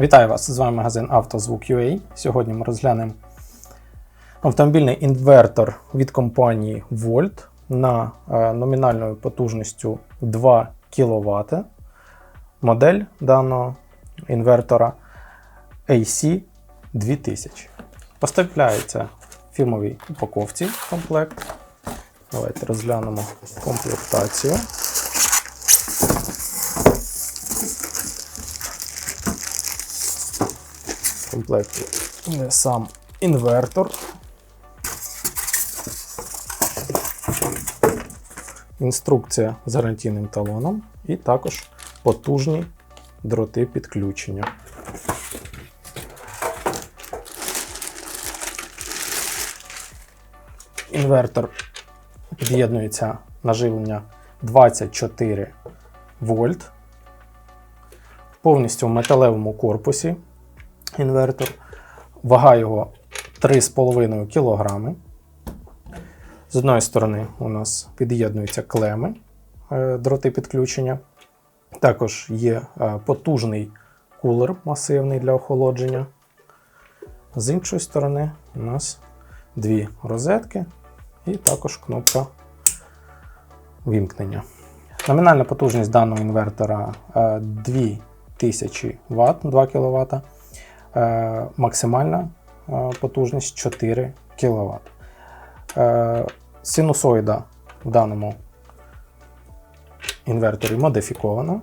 Вітаю вас! З вами магазин «Автозвук.UA». Сьогодні ми розглянемо автомобільний інвертор від компанії Volt на е, номінальною потужністю 2 кВт. Модель даного інвертора AC 2000. Поставляється в фірмовій упаковці комплект. Давайте розглянемо комплектацію. Комплекті сам інвертор. Інструкція з гарантійним талоном і також потужні дроти підключення. Інвертор під'єднується на живлення 24 вольт. Повністю в металевому корпусі інвертор. Вага його 3,5 кг. З одної сторони у нас під'єднуються клеми е, дроти підключення. Також є е, потужний кулер масивний для охолодження. З іншої сторони у нас дві розетки і також кнопка вімкнення. Номінальна потужність даного інвертора е, 2000 Вт, 2 кВт. Е, Максимальна е, потужність 4 кВт. Е, Синусоїда в даному інверторі модифікована.